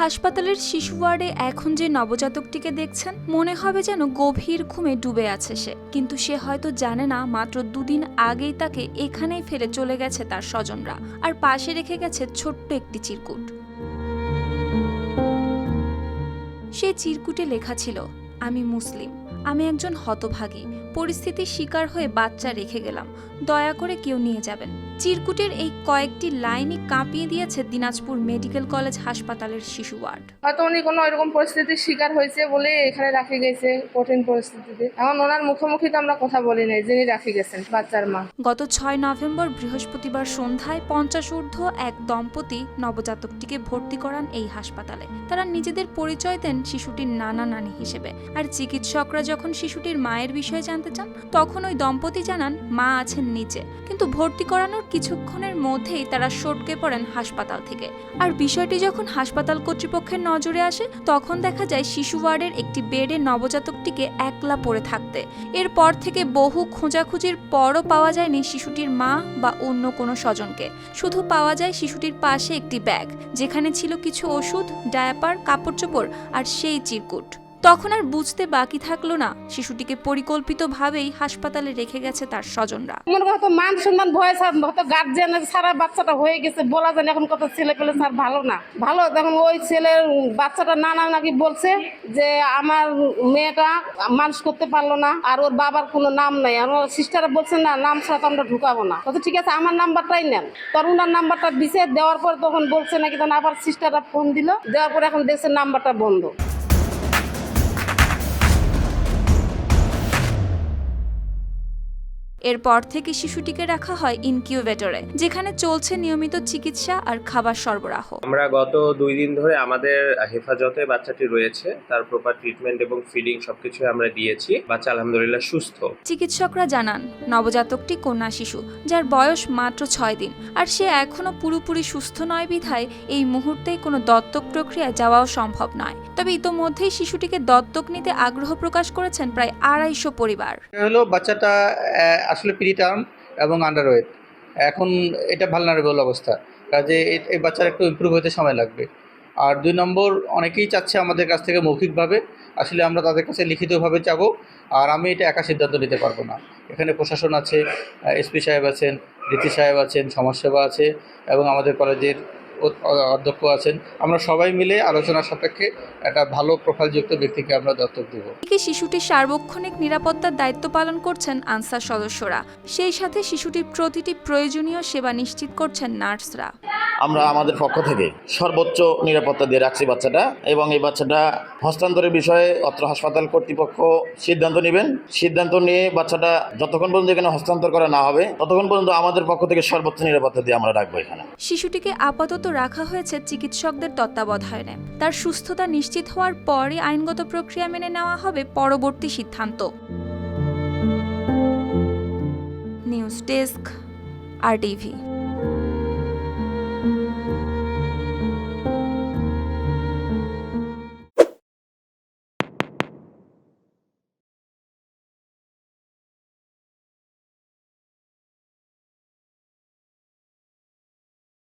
হাসপাতালের শিশু ওয়ার্ডে এখন যে নবজাতকটিকে দেখছেন, মনে হবে যেন গভীর ঘুমে ডুবে আছে সে। কিন্তু সে হয়তো জানে না, মাত্র দুদিন আগেই তাকে এখানেই ফেলে চলে গেছে তার স্বজনরা আর পাশে রেখে গেছে ছোট্ট একটি চিরকুট। সেই চিরকুটে লেখা ছিল, আমি মুসলিম, আমি একজন হতভাগী, পরিস্থিতির শিকার হয়ে বাচ্চা রেখে গেলাম, দয়া করে কেউ নিয়ে যাবেন। চিরকুটের এই কয়েকটি লাইনই কাঁপিয়ে দিয়েছে দিনাজপুর মেডিকেল কলেজ হাসপাতালের শিশু ওয়ার্ড। হয়তো উনি কোনো এরকম পরিস্থিতির শিকার হয়েছে বলে এখানে রাখে গেছে কঠিন পরিস্থিতিতে। এখন ওনার মুখোমুখি তো আমরা কথা বলি নাই যিনি রাখে গেছেন বাচ্চার মা। গত ছয় নভেম্বর বৃহস্পতিবার সন্ধ্যায় পঞ্চাশ ঊর্ধ্ব এক দম্পতি নবজাতকটিকে ভর্তি করান এই হাসপাতালে। তারা নিজেদের পরিচয় দেন শিশুটির নানা নানি হিসেবে। আর চিকিৎসকরা যখন শিশুটির মায়ের বিষয়ে জানতে চান তখন ওই দম্পতি জানান মা আছেন নিচে। কিন্তু ভর্তি করানোর কিছুক্ষণের মধ্যেই তারা সটকে পড়েন হাসপাতাল থেকে। আর বিষয়টি যখন হাসপাতাল কর্তৃপক্ষের নজরে আসে, তখন দেখা যায় শিশু ওয়ার্ডের একটি বেডে নবজাতকটিকে একলা পড়ে থাকতে। এরপর থেকে বহু খোঁজাখুঁজির পরও পাওয়া যায়নি শিশুটির মা বা অন্য কোনো স্বজনকে। শুধু পাওয়া যায় শিশুটির পাশে একটি ব্যাগ, যেখানে ছিল কিছু ওষুধ, ডায়াপার কাপড় চোপড় আর সেই চিরকুট। তখন আর বুঝতে বাকি থাকল না। শিশুটিকে পরিকল্পিতভাবেই হাসপাতালে রেখে গেছে তার স্বজনরা। মনে হয়তো মান সম্মান, ভয় হয়তো গার্জিয়ান সারা বাচ্চাটা হয়ে গেছে। বলা যায় এখন কত ছেলে পেলে স্যার ভালো না। ভালো তখন ওই ছেলের বাচ্চাটা নানা নাকি বলছে যে আমার মেয়েটা মানুষ করতে পারল না আর ওর বাবার কোনো নাম নাই। আর ওর সিস্টাররা বলছে, না, নাম ছাড়া আমরা ঢুকাবো না। তো ঠিক আছে, আমার নাম্বারটাই নেন। তখন ওনার নাম্বারটা দিছে, দেওয়ার পর তখন বলছে নাকি, তখন আবার সিস্টাররা ফোন দিল। দেওয়ার পর এখন দেখছে নাম্বারটা বন্ধ। এরপর থেকে শিশুটিকে রাখা হয় ইনকিউবেটরে যেখানে চলছে নিয়মিত চিকিৎসা আর খাবার সরবরাহ। আমরা গত দুই দিন ধরে আমাদের হেফাজতে বাচ্চাটি রয়েছে তার প্রপার ট্রিটমেন্ট এবং ফিডিং সবকিছু আমরা দিয়েছি। বাচ্চা আলহামদুলিল্লাহ সুস্থ। চিকিৎসকরা জানান নবজাতকটি কন্যা শিশু যার বয়স মাত্র ছয় দিন আর সে এখনও পুরোপুরি সুস্থ নয় বিধায় এই মুহূর্তেই কোনো দত্তক প্রক্রিয়ায় যাওয়াও সম্ভব নয়। তবে ইতোমধ্যেই শিশুটিকে দত্তক নিতে আগ্রহ প্রকাশ করেছেন প্রায় আড়াইশো পরিবার। হলো বাচ্চাটা আসলে প্রিটার্ম এবং আন্ডারওয়েট। এখন এটা ভালনারেবল অবস্থা। কাজে এই- বাচ্চার একটু ইমপ্রুভ হতে সময় লাগবে। আর দুই নম্বর, অনেকেই চাচ্ছে আমাদের কাছ থেকে মৌখিকভাবে। আসলে আমরা তাদের কাছে লিখিতভাবে চাবো। আর আমি এটা একা সিদ্ধান্ত নিতে পারব না। এখানে প্রশাসন আছে এসপি সাহেব আছেন রীতি সাহেব আছেন, সমাজসেবা আছে এবং আমাদের কলেজের অধ্যক্ষ আছেন। আমরা সবাই মিলে আলোচনার সাপেক্ষে একটা ভালো প্রোফাইলযুক্ত ব্যক্তিকে আমরা দত্তক দেব। শিশুটির সার্বক্ষণিক নিরাপত্তার দায়িত্ব পালন করছেন আনসার সদস্যরা। সেই সাথে শিশুটির প্রতিটি প্রয়োজনীয় সেবা নিশ্চিত করছেন নার্সরা। আমরা আমাদের পক্ষ থেকে সর্বোচ্চ নিরাপত্তা দিয়ে রাখছি বাচ্চাটা এবং এই বাচ্চাটা হস্তান্তরের বিষয়ে অত্র হাসপাতাল কর্তৃপক্ষ সিদ্ধান্ত নেবেন। সিদ্ধান্ত নিয়ে বাচ্চাটা যতক্ষণ পর্যন্ত এখানে হস্তান্তর করা না হবে, ততক্ষণ পর্যন্ত আমাদের পক্ষ থেকে সর্বোচ্চ নিরাপত্তা দিয়ে আমরা রাখব এখানে। শিশুটিকে আপাতত রাখা হয়েছে চিকিৎসকদের তত্ত্বাবধানে। তার সুস্থতা নিশ্চিত হওয়ার পরই আইনগত প্রক্রিয়া মেনে নেওয়া হবে পরবর্তী সিদ্ধান্ত। News desk, R TV.